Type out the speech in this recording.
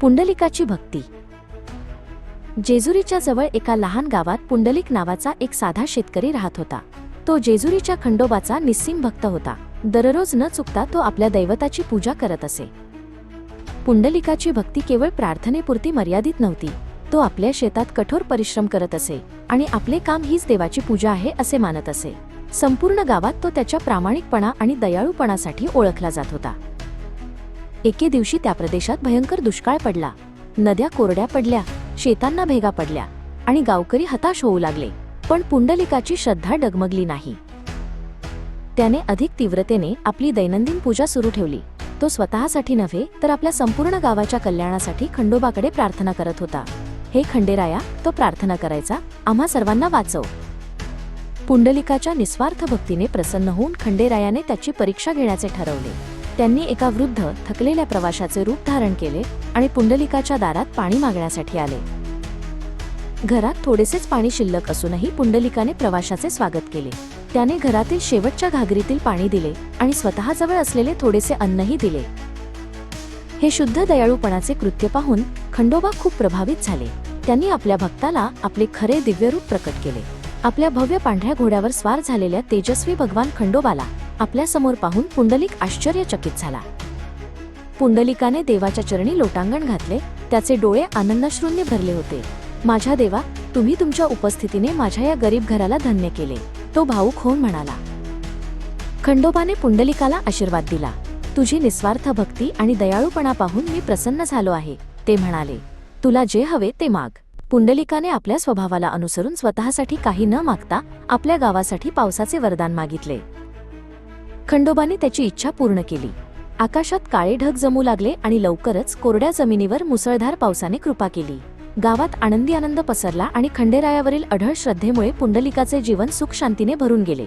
पुंडलिकाची भक्ती. जेजुरीच्या जवळ एका लहान गावात पुंडलिक नावाचा एक साधा शेतकरी राहत होता. तो जेजुरीच्या खंडोबाचा निस्सीम भक्त होता. दररोज न चुकता तो आपल्या दैवताची पूजा करत असे. पुंडलिकाची भक्ती केवळ प्रार्थनेपुरती मर्यादित नव्हती. तो आपल्या शेतात कठोर परिश्रम करत असे आणि आपले काम हीच देवाची पूजा आहे असे मानत असे. संपूर्ण गावात तो त्याच्या प्रामाणिकपणा आणि दयाळूपणासाठी ओळखला जात होता. एके दिवशी त्या प्रदेशात भयंकर दुष्काळ पडला. नद्या कोरड्या पडल्या शेतांना भेगा पडल्या आणि गावकरी हताश होऊ लागले पण पुंडलिकाची श्रद्धा डगमगली नाही. त्याने अधिक तीव्रतेने आपली दैनंदिन पूजा सुरू ठेवली. तो स्वतःसाठी नव्हे तर आपल्या संपूर्ण गावाच्या कल्याणासाठी खंडोबाकडे प्रार्थना करत होता. हे खंडेराया तो प्रार्थना करायचा. आम्हा सर्वांना वाचव. पुंडलिकाच्या निस्वार्थ भक्तीने प्रसन्न होऊन खंडेरायाने त्याची परीक्षा घेण्याचे ठरवले. त्यांनी एका वृद्ध थकलेल्या प्रवाशाचे रूप धारण केले आणि पुंडलिकाच्या दारात पाणी मागण्यासाठी आले. घरात थोडेसेच पाणी शिल्लक असूनही पुंडलिकाने प्रवाशाचे स्वागत केले. त्याने घरातील शेवटच्या घागरीतील पाणी दिले आणि स्वतःजवळ असलेले थोडेसे अन्नही दिले. हे शुद्ध दयाळूपणाचे कृत्य पाहून खंडोबा खूप प्रभावित झाले. त्यांनी आपल्या भक्ताला आपले खरे दिव्य रूप प्रकट केले. आपल्या भव्य पांढऱ्या घोड्यावर स्वार झालेल्या तेजस्वी भगवान खंडोबाला आपल्यासमोर पाहून पुंडलिक आश्चर्यचकित झाला. पुंडलिकाने देवाच्या चरणी लोटांगण घातले त्याचे डोळे आनंदाश्रूंनी भरले होते. माझ्या देवा तुम्ही तुमच्या उपस्थितीने माझ्या या गरीब घराला धन्य केले तो भाऊक होऊन म्हणाला. खंडोबाने पुंडलिकाला आशीर्वाद दिला. तुझी निस्वार्थ भक्ती आणि दयाळूपणा पाहून मी प्रसन्न झालो आहे ते म्हणाले. तुला जे हवे ते माग. पुंडलिकाने आपल्या स्वभावाला अनुसरून स्वतःसाठी काही न मागता आपल्या गावासाठी पावसाचे वरदान मागितले. खंडोबाने त्याची इच्छा पूर्ण केली. आकाशात काळे ढग जमू लागले आणि लवकरच कोरड्या जमिनीवर मुसळधार पावसाने कृपा केली. गावात आनंदी आनंद पसरला आणि खंडेरायावरील अढळ श्रद्धेमुळे पुंडलिकाचे जीवन सुख शांतीने भरून गेले.